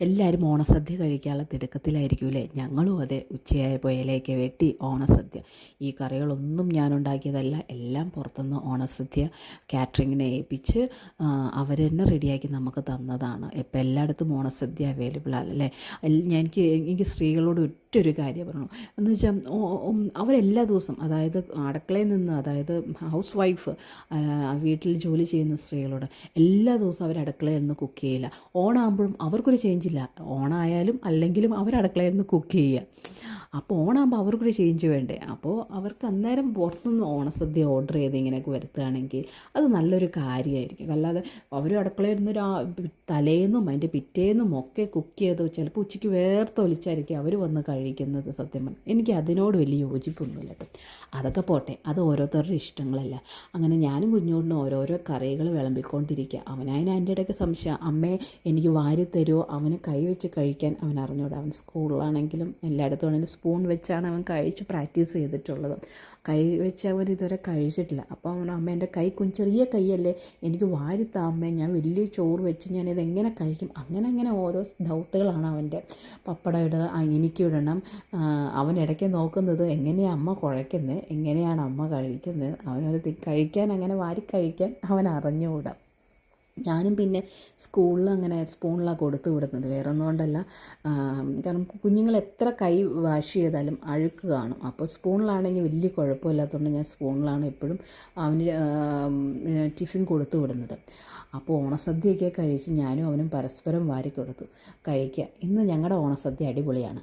എല്ലാവരും ഓണസദ്യ കഴിക്കാനുള്ള തിടുക്കത്തിലായിരിക്കൂലേ ഞങ്ങളും അതെ ഉച്ചയായപ്പോൾ ഇലയൊക്കെ വെട്ടി ഓണസദ്യ. ഈ കറികളൊന്നും ഞാൻ ഉണ്ടാക്കിയതല്ല എല്ലാം പുറത്തുനിന്ന് ഓണസദ്യ കാറ്ററിങ്ങിനെ ഏൽപ്പിച്ച് അവർ തന്നെ റെഡിയാക്കി നമുക്ക് തന്നതാണ്. ഇപ്പം എല്ലായിടത്തും ഓണസദ്യ അവൈലബിൾ അല്ലേ? ഞാൻ എനിക്ക് എനിക്ക് സ്ത്രീകളോട് ഒറ്റൊരു കാര്യം പറഞ്ഞു. എന്ന് വെച്ചാൽ അവരെല്ലാ ദിവസം അതായത് അടുക്കളയിൽ നിന്ന് അതായത് ഹൗസ് വൈഫ് വീട്ടിൽ ജോലി ചെയ്യുന്ന സ്ത്രീകളോട് എല്ലാ ദിവസവും അവർ അടുക്കളയിൽ നിന്ന് കുക്ക് ചെയ്യില്ല. ഓണാകുമ്പോഴും അവർക്കൊരു ചേഞ്ചില്ല ഓണായാലും അല്ലെങ്കിലും അവർ അടുക്കളയിൽ നിന്ന് കുക്ക് ചെയ്യുക. അപ്പോൾ ഓണാകുമ്പോൾ അവർക്കൊരു ചേഞ്ച് വേണ്ടേ? അപ്പോൾ അവർക്ക് അന്നേരം പുറത്തുനിന്ന് ഓണസദ്യ ഓർഡർ ചെയ്ത് ഇങ്ങനെയൊക്കെ വരുത്തുകയാണെങ്കിൽ അത് നല്ലൊരു കാര്യമായിരിക്കും. അല്ലാതെ അവർ അടുക്കളയിൽ നിന്ന് ഒരു തലേന്നും അതിന്റെ പിറ്റേന്നും ഒക്കെ കുക്ക് ചെയ്ത് ചിലപ്പോൾ ഉച്ചയ്ക്ക് വേർത്തൊലിച്ചായിരിക്കും അവർ വന്ന് കഴിക്കുന്നത് സത്യം പറഞ്ഞാൽ. എനിക്ക് അതിനോട് വലിയ യോജിപ്പൊന്നുമില്ല കേട്ടോ. അതൊക്കെ പോട്ടെ അത് ഓരോരുത്തരുടെ ഇഷ്ടങ്ങളല്ല. അങ്ങനെ ഞാനും കുഞ്ഞുകൊണ്ടും ഓരോരോ കറികൾ വിളമ്പിക്കൊണ്ടിരിക്കുക. അവനതിന് അതിന്റെ ഇടയ്ക്ക് സംശയം അമ്മേ എനിക്ക് വാരി തരുമോ അവന് കൈവച്ച് കഴിക്കാൻ അവൻ അറിഞ്ഞൂടാ. അവൻ സ്കൂളിലാണെങ്കിലും എല്ലായിടത്തും ആണെങ്കിലും സ്പൂൺ വെച്ചാണ് അവൻ കഴിച്ച് പ്രാക്ടീസ് ചെയ്തിട്ടുള്ളത്. കൈ വെച്ച് അവൻ ഇതുവരെ കഴിച്ചിട്ടില്ല. അപ്പോൾ അവൻ അമ്മ എന്റെ കൈ കുഞ്ഞ് ചെറിയ കൈയല്ലേ? എനിക്ക് വാരിത്താ അമ്മ. ഞാൻ വലിയ ചോറ് വെച്ച് ഞാൻ ഇത് എങ്ങനെ കഴിക്കും? അങ്ങനെ അങ്ങനെ ഓരോ ഡൗട്ടുകളാണ് അവന്റെ. പപ്പടം ഇടുക എനിക്ക് ഇടണം. അവൻ ഇടയ്ക്ക് നോക്കുന്നത് എങ്ങനെയാണ് അമ്മ കുഴയ്ക്കുന്നത് എങ്ങനെയാണ് അമ്മ കഴിക്കുന്നത് അവനത് കഴിക്കാൻ അങ്ങനെ വാരി കഴിക്കാൻ അവൻ അറിഞ്ഞുകൂടാ. ഞാനും പിന്നെ സ്കൂളിൽ അങ്ങനെ സ്പൂണിലാണ് കൊടുത്തു വിടുന്നത്. വേറെ ഒന്നും കൊണ്ടല്ല കാരണം കുഞ്ഞുങ്ങൾ എത്ര കൈ വാഷ് ചെയ്താലും അഴുക്ക് കാണും. അപ്പോൾ സ്പൂണിലാണെങ്കിൽ വലിയ കുഴപ്പമില്ലാത്തതുകൊണ്ട് ഞാൻ സ്പൂണിലാണ് എപ്പോഴും അവന് ടിഫിൻ കൊടുത്തു വിടുന്നത്. അപ്പോൾ ഓണസദ്യയൊക്കെ കഴിച്ച് ഞാനും അവനും പരസ്പരം വാരി കൊടുത്തു. കഴിക്കുക ഇന്ന് ഞങ്ങളുടെ ഓണസദ്യ അടിപൊളിയാണ്.